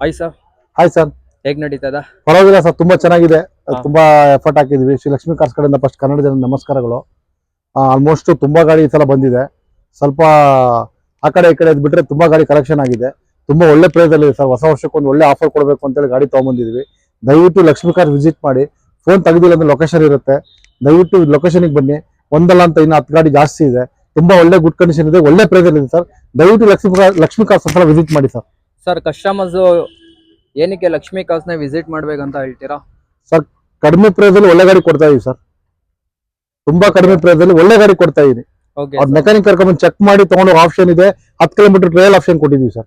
Hi sir hi sir ಹೇಗ್ ನಡೀತದ? ಪರವಾಗಿಲ್ಲ ಸರ್ ತುಂಬಾ ಚೆನ್ನಾಗಿದೆ. ತುಂಬಾ ಎಫರ್ಟ್ ಹಾಕಿದ್ವಿ. ಶ್ರೀ ಲಕ್ಷ್ಮೀ ಕಾರ್ಸ್ ಕಡೆಯಿಂದ ಫಸ್ಟ್ ಕನ್ನಡ ಜನ ನಮಸ್ಕಾರಗಳು ಆಲ್ಮೋಸ್ಟ್ ತುಂಬಾ ಗಾಡಿ ಈ ಸಲ ಬಂದಿದೆ. ಸ್ವಲ್ಪ ಆ ಕಡೆ ಈ ಕಡೆ ಬಿಟ್ರೆ ತುಂಬಾ ಗಾಡಿ ಕಲೆಕ್ಷನ್ ಆಗಿದೆ. ತುಂಬಾ ಒಳ್ಳೆ ಪ್ರೈಸ್ ಅಲ್ಲಿ ಸರ್ ಹೊಸ ವರ್ಷಕ್ಕೆ ಒಂದು ಒಳ್ಳೆ ಆಫರ್ ಕೊಡಬೇಕು ಅಂತೇಳಿ ಗಾಡಿ ತಗೊಂಬಂದಿದ್ವಿ. ದಯವಿಟ್ಟು ಲಕ್ಷ್ಮೀ ಕಾರ್ ವಿಸಿಟ್ ಮಾಡಿ. ಫೋನ್ ತೆಗೆದಿಲ್ಲ ಅಂದ್ರೆ ಲೊಕೇಶನ್ ಇರುತ್ತೆ. ದಯವಿಟ್ಟು ಲೊಕೇಶನ್ಗೆ ಬನ್ನಿ. ಒಂದಲ್ಲ ಅಂತ ಇನ್ನು ಹತ್ತು ಗಾಡಿ ಜಾಸ್ತಿ ಇದೆ. ತುಂಬಾ ಒಳ್ಳೆ ಗುಡ್ ಕಂಡೀಷನ್ ಇದೆ. ಒಳ್ಳೆ ಪ್ರೈಸ್ ಅಲ್ಲಿ ಇದೆ ಸರ್ ದಯವಿಟ್ಟು ಲಕ್ಷ್ಮೀ ಕಾರ್ ಲಕ್ಷ್ಮೀ ಒಂದ್ಸಲ ವಿಸಿಟ್ ಮಾಡಿ ಸರ್ ಸರ್ ಕಸ್ಟಮರ್ಸ್ ಏನಕ್ಕೆ ಲಕ್ಷ್ಮೀ ಕಾಸ್ನ ವಿಸಿಟ್ ಮಾಡ್ಬೇಕಂತ ಹೇಳ್ತೀರಾ? ಕಡಿಮೆ ಪ್ರೈಸ್ ಅಲ್ಲಿ ಒಳ್ಳೆ ಗಾಡಿ ಕೊಡ್ತಾ ಇದೀವಿ ಸರ್ ತುಂಬಾ ಕಡಿಮೆ ಪ್ರೈಸ್ ಅಲ್ಲಿ ಒಳ್ಳೆ ಗಾಡಿ ಕೊಡ್ತಾ ಇದೀನಿ ಓಕೆ ಅವ್ರ ಮೆಕ್ಯಾನಿಕ್ ಕರ್ಕೊಂಡು ಚೆಕ್ ಮಾಡಿ ತಗೊಂಡು ಆಪ್ಷನ್ ಇದೆ. ಹತ್ತು ಕಿಲೋಮೀಟರ್ ಟ್ರಯಲ್ ಆಪ್ಷನ್ ಕೊಟ್ಟಿದೀವಿ ಸರ್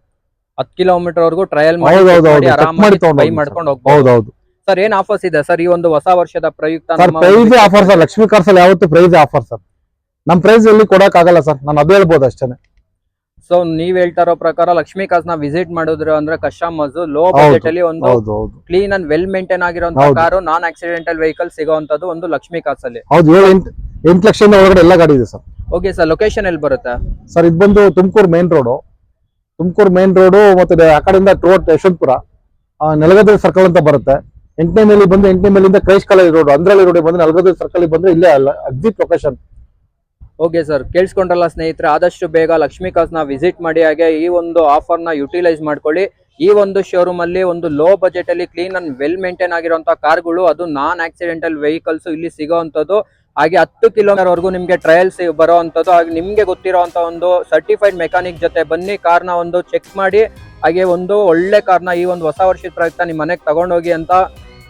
ಹತ್ತು ಕಿಲೋಮೀಟರ್ ವರೆಗೂ ಟ್ರಯಲ್ ಹೌದು, ಹೌದು, ಹೌದು. ಮಾಡಿ ಹೌದೌದು ಮಾಡಿ ತಗೊಂಡು ಹೋಗಿ ಮಾಡ್ಕೊಂಡು ಹೌದು ಹೋಗ್ಬೋದು. ಹೌದು ಸರ್ ಏನ್ ಆಫರ್ಸ್ ಇದೆ ಸರ್ ಈ ಒಂದು ಹೊಸ ವರ್ಷದ ಪ್ರಯುಕ್ತ ಸರ್ ನಮ್ಮ price offer sir Lakshmi cars ಅಲ್ಲಿ ಯಾವತ್ತು ಪ್ರೈಸ್ ಆಫರ್ ಸರ್ ನಮ್ ಪ್ರೈಸ್ ಎಲ್ಲಿ ಕೊಡಕ್ ಆಗಲ್ಲ ಸರ್ ನಾನು ಅದು ಹೇಳ್ಬೋದು ಅಷ್ಟೇ ಸೊ ನೀವ್ ಹೇಳ್ತಾ ಇರೋ ಪ್ರಕಾರ ಲಕ್ಷ್ಮೀ ನ ವಿಸಿಟ್ ಮಾಡಿದ್ರು ಅಂದ್ರೆ ಕಸ್ಟಮರ್ಸ್ ಲೋ ಬಜೆಟ್ ಅಲ್ಲಿ ಒಂದು ಕ್ಲೀನ್ ಅಂಡ್ ವೆಲ್ ಮೇಂಟೈನ್ ಆಗಿರೋ. ಕಾರು ನಾನ್ ಆಕ್ಸಿಡೆಂಟಲ್ ವೆಹಿಕಲ್ ಸಿಗುವಂತದ್ದು ಒಂದು ಲಕ್ಷ್ಮೀ ಕಾಸ್ ಅಲ್ಲಿ ಹೌದು ಎಂಟು ಎಂಟು ಲಕ್ಷದಿಂದ ಒಳಗಡೆ ಎಲ್ಲ ಗಾಡಿ ಇದೆ ಸರ್. ಓಕೆ ಸರ್ ಲೊಕೇಶನ್ ಎಲ್ಲಿ ಬರುತ್ತೆ? ಸರ್ ಇದು ಬಂದು Tumakuru main road Tumakuru main road ಮತ್ತೆ ಆ ಕಡೆಯಿಂದ ಟೋಟ್ ಯಶವಂತಪುರ. ಆ, ನೆಲಗದ್ದೆ ಸರ್ಕಲ್ ಅಂತ ಬರುತ್ತೆ. ಎಂಟನೇ ಮೇಲೆ ಬಂದು ಎಂಟನೇ ಮೇಲಿಂದ Christ college road Andrahalli road ಬಂದು ನಲಗದ್ರಿ ಸರ್ಕಲ್ ಬಂದ್ರೆ ಇಲ್ಲೇ ಅಲ್ಲ ಅಗ್ದಿ ಲೊಕೇಶನ್ ಓಕೆ ಸರ್ ಕೇಳಿಸ್ಕೊಂಡ್ರಲ್ಲ ಸ್ನೇಹಿತರೆ, ಆದಷ್ಟು ಬೇಗ ಲಕ್ಷ್ಮೀ ಕಾಸ್ನ ವಿಸಿಟ್ ಮಾಡಿ, ಹಾಗೆ ಈ ಒಂದು ಆಫರ್ನ ಯುಟಿಲೈಸ್ ಮಾಡ್ಕೊಳ್ಳಿ. ಈ ಒಂದು ಶೋರೂಮ್ ಅಲ್ಲಿ ಒಂದು ಲೋ ಬಜೆಟ್ ಅಲ್ಲಿ ಕ್ಲೀನ್ ಅಂಡ್ ವೆಲ್ ಮೇಂಟೈನ್ ಆಗಿರುವಂತ ಕಾರ್ಗಳು, ಅದು ನಾನ್ ಆಕ್ಸಿಡೆಂಟಲ್ ವೆಹಿಕಲ್ಸ್ ಇಲ್ಲಿ ಸಿಗೋವಂಥದ್ದು. ಹಾಗೆ ಹತ್ತು ಕಿಲೋಮೀಟರ್ ವರೆಗೂ ನಿಮಗೆ ಟ್ರಯಲ್ಸ್ ಬರೋವಂಥದ್ದು. ಹಾಗೆ ನಿಮಗೆ ಗೊತ್ತಿರೋಂಥ ಒಂದು ಸರ್ಟಿಫೈಡ್ ಮೆಕ್ಯಾನಿಕ್ ಜೊತೆ ಬನ್ನಿ, ಕಾರ್ನ ಒಂದು ಚೆಕ್ ಮಾಡಿ, ಹಾಗೆ ಒಂದು ಒಳ್ಳೆ ಕಾರ್ನ ಈ ಒಂದು ಹೊಸ ವರ್ಷದ ಪ್ರಯುಕ್ತ ನಿಮ್ಮ ಮನೆಗೆ ತಗೊಂಡೋಗಿ ಅಂತ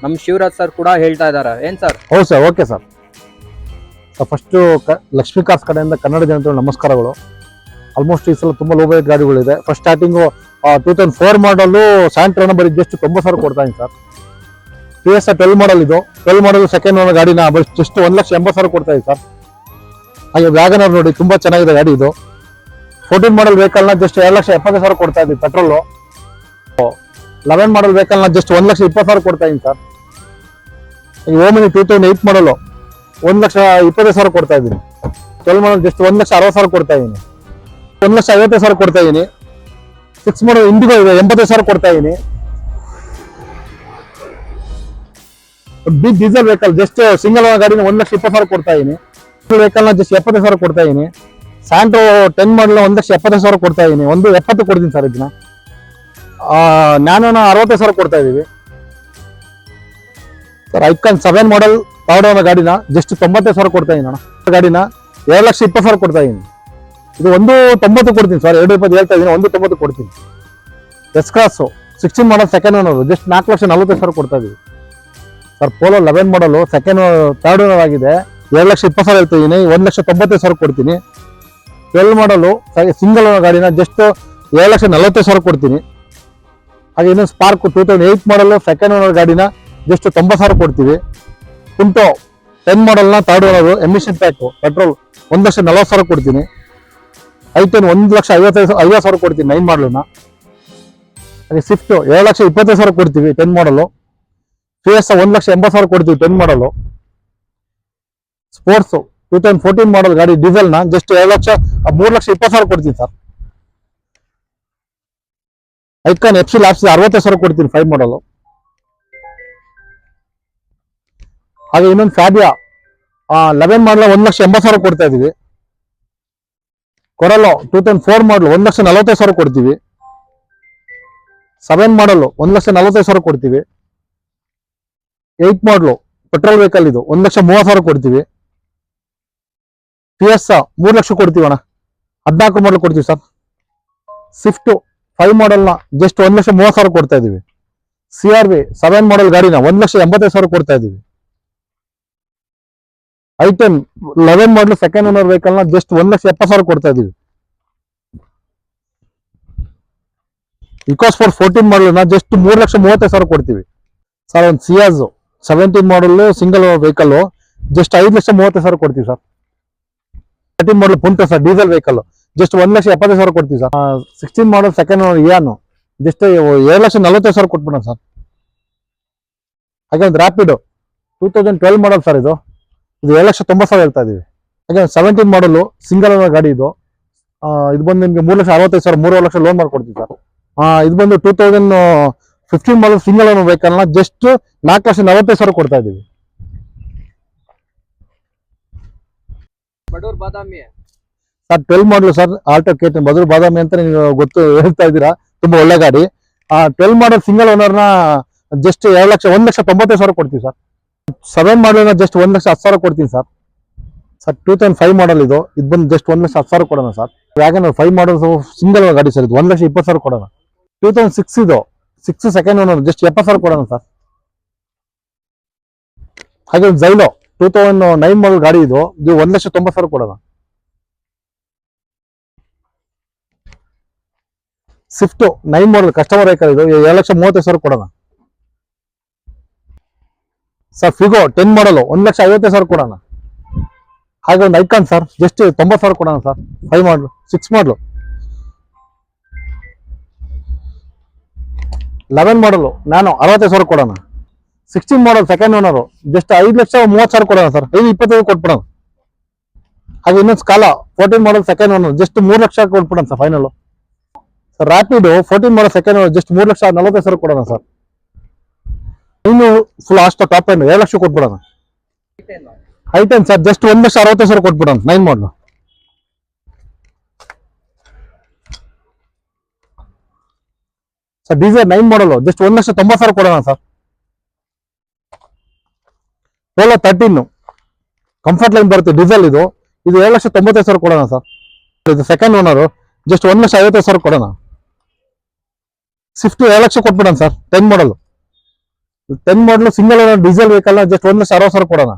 ನಮ್ಮ ಶಿವರಾಜ್ ಸರ್ ಕೂಡ ಹೇಳ್ತಾ ಇದ್ದಾರೆ. ಏನ್ ಸರ್ ಹೌದು sir okay sir first Lakshmi cars ಕಡೆಯಿಂದ ಕನ್ನಡ ಜನತೆಗಳು ನಮಸ್ಕಾರಗಳು. ಆಲ್ಮೋಸ್ಟ್ ಈ ಸಲ ತುಂಬ low budget ಗಾಡಿಗಳಿದೆ first starting two thousand four model ಸ್ಯಾಂಟ್ರೋನ ಬರೀ ಜಸ್ಟ್ ತೊಂಬತ್ತು ಸಾವಿರ ಕೊಡ್ತಾ ಇದ್ದೀನಿ sir P S twelve model ಇದು. ಟ್ವೆಲ್ ಮಾಡಲ್ ಸೆಕೆಂಡ್ ಓನರ್ ಗಾಡಿನ ಬರೀ ಜಸ್ಟ್ ಒಂದು ಲಕ್ಷ ಎಂಬತ್ತು ಸಾವಿರ ಕೊಡ್ತಾ ಇದ್ದೀನಿ ಸರ್ ಹಾಗೆ ವ್ಯಾಗನರ್ ನೋಡಿ ತುಂಬ ಚೆನ್ನಾಗಿದೆ ಗಾಡಿ ಇದು. ಫೋರ್ಟೀನ್ ಮಾಡಲ್ ವೆಹಿಕಲ್ನ ಜಸ್ಟ್ ಎರಡು ಲಕ್ಷ ಎಪ್ಪತ್ತು ಸಾವಿರ ಕೊಡ್ತಾ ಇದ್ದೀವಿ ಪೆಟ್ರೋಲು ಲೆವೆನ್ ಮಾಡಲ್ ವೆಹಿಕಲ್ನ ಜಸ್ಟ್ ಒಂದು ಲಕ್ಷ ಇಪ್ಪತ್ತು ಸಾವಿರ ಕೊಡ್ತಾ ಇದ್ದೀನಿ ಸರ್ ಈ ಓಮಿನಿ ಟೂ ತೌಸಂಡ್ ಏಯ್ಟ್ ಮಾಡಲು ಒಂದು ಲಕ್ಷ ಇಪ್ಪತ್ತೈದು ಸಾವಿರ ಕೊಡ್ತಾ ಇದ್ದೀನಿ. ಟ್ವೆಲ್ ಮಾಡಲ್ ಜಸ್ಟ್ ಒಂದು ಲಕ್ಷ ಅರವತ್ತು ಸಾವಿರ ಕೊಡ್ತಾ ಇದ್ದೀನಿ. ಒಂದು ಲಕ್ಷ ಐವತ್ತೈದು ಸಾವಿರ ಕೊಡ್ತಾ ಇದ್ದೀನಿ. ಸಿಕ್ಸ್ ಮಾಡಲ್ ಇಂಡಿಗೋ ಇದೆ, ಎಂಬತ್ತೈದು ಸಾವಿರ ಕೊಡ್ತಾ ಇದ್ದೀನಿ. Big diesel vehicle just single ಗಾಡಿನ ಒಂದು ಲಕ್ಷ ಇಪ್ಪತ್ತು ಸಾವಿರ ಕೊಡ್ತಾ ಇದ್ದೀನಿ. ವೆಹಿಕಲ್ನ ಜಸ್ಟ್ ಎಪ್ಪತ್ತೈದು ಸಾವಿರ ಕೊಡ್ತಾ ಇದ್ದೀನಿ. ಸ್ಯಾಂಟ್ರೋ ಟೆನ್ ಮಾಡಲ್ ಒಂದು ಲಕ್ಷ ಎಪ್ಪತ್ತೈದು ಸಾವಿರ ಕೊಡ್ತಾ ಇದ್ದೀನಿ. ಒಂದು ಎಪ್ಪತ್ತು ಕೊಡ್ತೀನಿ ಸರ್ ಇದನ್ನ. ನಾನು ಅರವತ್ತೈದು ಸಾವಿರ ಕೊಡ್ತಾ ಇದ್ದೀವಿ. Sir Ikon seven model third ಅನ್ನೋ ಗಾಡಿನ ಜಸ್ಟ್ ತೊಂಬತ್ತೈದು ಸಾವಿರ ಕೊಡ್ತಾ ಇದ್ದೀನಿ ಅಣ್ಣ. ಗಾಡಿನ ಎರಡು ಲಕ್ಷ ಇಪ್ಪತ್ತು ಸಾವಿರ ಕೊಡ್ತಾ ಇದ್ದೀನಿ. ಇದು ಒಂದು ತೊಂಬತ್ತು ಕೊಡ್ತೀನಿ ಸರ್ ಎರಡು ಇಪ್ಪತ್ತು ಹೇಳ್ತಾ ಇದ್ದೀನಿ, ಒಂದು ತೊಂಬತ್ತು ಕೊಡ್ತೀನಿ. S Cross sixteen model second owner just ನಾಲ್ಕು ಲಕ್ಷ ನಲ್ವತ್ತೈದು ಸಾವಿರ ಕೊಡ್ತಾ ಇದ್ದೀವಿ sir Polo eleven model second third owner ಆಗಿದೆ, ಎರಡು ಲಕ್ಷ ಇಪ್ಪತ್ತು ಸಾವಿರ ಹೇಳ್ತಾ ಇದ್ದೀನಿ, ಒಂದು ಲಕ್ಷ ತೊಂಬತ್ತೈದು ಸಾವಿರ ಕೊಡ್ತೀನಿ. ಟ್ವೆಲ್ ಮಾಡಲು ಸಿಂಗಲ್ ಓನರ್ ಗಾಡಿನ ಜಸ್ಟ್ ಎರಡು ಲಕ್ಷ ನಲ್ವತ್ತೈದು ಸಾವಿರ ಕೊಡ್ತೀನಿ. ಹಾಗೆ ಇನ್ನೊಂದು Spark two thousand eight model second owner ಗಾಡಿನ ಜಸ್ಟ್ ತೊಂಬತ್ತು ಸಾವಿರ ಕೊಡ್ತೀವಿ. ಕುಂಟೋ ten ಮಾಡಲ್ನ third owner emission pack petrol ಒಂದು ಲಕ್ಷ ನಲ್ವತ್ತು ಸಾವಿರ ಕೊಡ್ತೀನಿ. ಐಟೆನ್ ಒಂದು ಲಕ್ಷ ಐವತ್ತೈದು ಐವತ್ತು ಸಾವಿರ ಕೊಡ್ತೀನಿ ನೈನ್ ಮಾಡೆಲ್ನ ಹಾಗೆ ಸ್ವಿಫ್ಟು ಏಳು ಲಕ್ಷ ಇಪ್ಪತ್ತೈದು ಸಾವಿರ ಕೊಡ್ತೀವಿ ಟೆನ್ ಮಾಡಲು ಪಿ ಎಸ್ ಒಂದು ಲಕ್ಷ ಎಂಬತ್ತು ಸಾವಿರ ಕೊಡ್ತೀವಿ ten model sports two thousand fourteen model ಗಾಡಿ ಡೀಸೆಲ್ನ ಜಸ್ಟ್ ಎರಡು ಲಕ್ಷ ಮೂರು ಲಕ್ಷ ಇಪ್ಪತ್ತು ಸಾವಿರ ಕೊಡ್ತೀನಿ ಸರ್ ಐಕಾನ್ ಎಫ್ ಸಿ ಲ್ಯಾಪ್ಸ್ ಅರವತ್ತೈದು ಸಾವಿರ ಕೊಡ್ತೀನಿ ಫೈವ್ ಮಾಡಲು ಹಾಗೆ ಇನ್ನೊಂದು ಫ್ಯಾಬಿಯಾ ಲೆವೆನ್ ಮಾಡಲ ಒಂದು ಲಕ್ಷ ಎಂಬತ್ತು ಸಾವಿರ ಕೊಡ್ತಾ ಇದೀವಿ ಕೊರಲೋ ಟೂ ತೌಸಂಡ್ ಫೋರ್ ಮಾಡಲು ಒಂದು ಲಕ್ಷ ನಲವತ್ತೈದು ಸಾವಿರ ಕೊಡ್ತೀವಿ. ಸೆವೆನ್ ಮಾಡಲು ಒಂದು ಲಕ್ಷ ನಲವತ್ತೈದು ಸಾವಿರ ಕೊಡ್ತೀವಿ. ಏಟ್ ಮಾಡಲು ಪೆಟ್ರೋಲ್ ವೆಹಿಕಲ್ ಇದು ಒಂದು ಲಕ್ಷ ಮೂವತ್ತು ಸಾವಿರ ಕೊಡ್ತೀವಿ. ಪಿ ಎಸ್ ಮೂರು ಲಕ್ಷ ಕೊಡ್ತೀವಿ ಅಣ್ಣ. ಹದಿನಾಲ್ಕು ಮಾಡಲ್ ಕೊಡ್ತೀವಿ ಸರ್ ಸ್ವಿಫ್ಟು ಫೈವ್ ಮಾಡಲ್ನ ಜಸ್ಟ್ ಒಂದು ಲಕ್ಷ ಮೂವತ್ತು ಸಾವಿರ ಕೊಡ್ತಾ ಇದೀವಿ C R B seven model ಗಾಡಿನ ಒಂದು ಲಕ್ಷ ಎಂಬತ್ತೈದು ಸಾವಿರ ಕೊಡ್ತಾ ಇದೀವಿ i ten eleven model second owner ವೆಹಿಕಲ್ನ just ಒಂದು ಲಕ್ಷ ಎಪ್ಪತ್ತು ಸಾವಿರ ಕೊಡ್ತಾ ಇದೀವಿ. ಇಕೋಸ್ಪೋರ್ಟ್ ಫೋರ್ಟೀನ್ ಮಾಡಲ್ನ ಜಸ್ಟ್ ಮೂರು ಲಕ್ಷ ಮೂವತ್ತೈದು ಸಾವಿರ ಕೊಡ್ತೀವಿ. ಸರ್ ಒಂದು Ciaz seventeen model single vehicle just ಐದು ಲಕ್ಷ ಮೂವತ್ತೈದು ಸಾವಿರ ಕೊಡ್ತೀವಿ sir thirteen model Punto sir diesel vehicle just ಒಂದು ಲಕ್ಷ ಎಪ್ಪತ್ತೈದು ಸಾವಿರ ಕೊಡ್ತೀವಿ sir sixteen model second owner Eon just ಏಳು ಲಕ್ಷ ನಲವತ್ತೈದು ಸಾವಿರ ಕೊಟ್ಬಿಡೋಣ ಸರ್ ಹಾಗೆ ಒಂದು Rapid two thousand twelve model sir ಇದು. ಇದು ಎರಡು ಲಕ್ಷ ತೊಂಬತ್ತು ಸಾವಿರ ಹೇಳ್ತಾ ಇದೀವಿ. ಹಾಗೆ ಸೆವೆಂಟೀನ್ ಮಾಡಲು ಸಿಂಗಲ್ ಓನರ್ ಗಾಡಿ ಇದು. ಇದು ಬಂದು ನಿಮಗೆ ಮೂರು ಲಕ್ಷ ಅರವತ್ತೈದು ಸಾವಿರ ಮೂರುವರೆ ಲಕ್ಷ ಲೋನ್ ಮಾಡ್ಕೊಡ್ತೀವಿ ಸರ್. ಇದು ಬಂದು two thousand fifteen model single owner ವೆಹಿಕಲ್ನ just ನಾಲ್ಕು ಲಕ್ಷ ನಲವತ್ತೈದು ಸಾವಿರ ಕೊಡ್ತಾ ಇದ್ದೀವಿ ಬಡೂರ್ ಬಾದಾಮಿ. Sir twelve model sir Alto Kate ಬದಲು ಬಾದಾಮಿ ಅಂತ ನೀವು ಗೊತ್ತು ಹೇಳ್ತಾ ಇದ್ದೀರಾ. ತುಂಬಾ ಒಳ್ಳೆ ಗಾಡಿ. ಆ ಟ್ವೆಲ್ ಮಾಡಲ್ ಸಿಂಗಲ್ ಓನರ್ನ ಜಸ್ಟ್ ಎರಡು ಲಕ್ಷ ಒಂದು ಲಕ್ಷ ತೊಂಬತ್ತೈದು ಸಾವಿರ ಕೊಡ್ತೀವಿ ಸರ್. ಸೆವೆನ್ ಮಾಡಲ್ನ ಜಸ್ಟ್ ಒಂದ್ ಲಕ್ಷ ಹತ್ತು ಸಾವಿರ ಕೊಡ್ತೀನಿ sir sir two thousand five model ಇದು. ಇದು ಬಂದು ಜಸ್ಟ್ ಒಂದ್ ಲಕ್ಷ ಹತ್ತು ಸಾವಿರ ಕೊಡೋಣ sir Wagon five model single ಗಾಡಿ ಸರ್ ಇದು. ಒಂದ್ ಲಕ್ಷ ಇಪ್ಪತ್ತು ಸಾವಿರ ಕೊಡೋಣ. ಟೂ ತೌಸಂಡ್ ಸಿಕ್ಸ್ ಇದು. ಸಿಕ್ಸ್ ಸೆಕೆಂಡ್ ಓನರ್ ಜಸ್ಟ್ ಎಪ್ಪತ್ತು ಸಾವಿರ ಕೊಡೋಣ ಸರ್ ಹಾಗೆ Xylo two thousand nine model ಗಾಡಿ ಇದು. ಇದು ಒಂದ್ ಲಕ್ಷ ತೊಂಬತ್ತು ಸಾವಿರ ಕೊಡೋಣ. Swift nine model customer vehicle ಇದು. ಎರಡು ಲಕ್ಷ ಮೂವತ್ತೈದು ಸಾವಿರ ಕೊಡೋಣ. ಸರ್ ಫಿಗೋ ಟೆನ್ ಮಾಡಲು ಒಂದು ಲಕ್ಷ ಐವತ್ತೈದು ಸಾವಿರ ಕೊಡೋಣ. ಹಾಗೆ ಒಂದು ಐಕಾನ್ ಸರ್ ಜಸ್ಟ್ ತೊಂಬತ್ತು ಸಾವಿರ ಕೊಡೋಣ sir five model six model eleven model ನಾನು ಅರವತ್ತೈದು ಸಾವಿರ ಕೊಡೋಣ. Sixteen model second owner just ಐದು ಲಕ್ಷ ಮೂವತ್ತು ಸಾವಿರ ಕೊಡೋಣ ಸರ್ ಐದು ಇಪ್ಪತ್ತೈದು ಕೊಟ್ಬಿಡೋಣ. ಹಾಗೆ ಇನ್ನೊಂದು Scala fourteen model second owner just ಮೂರು lakh ಕೊಟ್ಬಿಡೋಣ sir final sir Rapid fourteen model second just ಮೂರು ಲಕ್ಷ ನಲವತ್ತೈದು ಸಾವಿರ ಕೊಡೋಣ ಸರ್ ಇನ್ನು ಫುಲ್ ಅಷ್ಟು ಟಾಪ್ ಎಂಡ್ ಏಳು ಲಕ್ಷ ಕೊಟ್ಬಿಡೋಣ. ಐಟನ್ ಸರ್ ಜಸ್ಟ್ ಒಂದು ಲಕ್ಷ ಅರವತ್ತೈದು ಸಾವಿರ ಕೊಟ್ಬಿಡೋಣ. Nine model sir diesel nine model just ಒಂದು ಲಕ್ಷ ತೊಂಬತ್ತು ಸಾವಿರ ಕೊಡೋಣ sir Polo thirteen comfort line ಬರುತ್ತೆ ಡೀಸೆಲ್ ಇದು. ಇದು ಏಳು ಲಕ್ಷ ತೊಂಬತ್ತೈದು ಸಾವಿರ ಕೊಡೋಣ ಸರ್ ಇದು ಸೆಕೆಂಡ್ ಓನರು ಜಸ್ಟ್ ಒಂದು ಲಕ್ಷ ಐವತ್ತೈದು ಸಾವಿರ ಕೊಡೋಣ. ಸ್ವಿಫ್ಟ್ ಏಳು lakh ಕೊಟ್ಬಿಡೋಣ sir ten model ten model single diesel vehicle just ಒಂದು ಸಾವಿರ ಸಾವಿರ ಕೊಡೋಣ.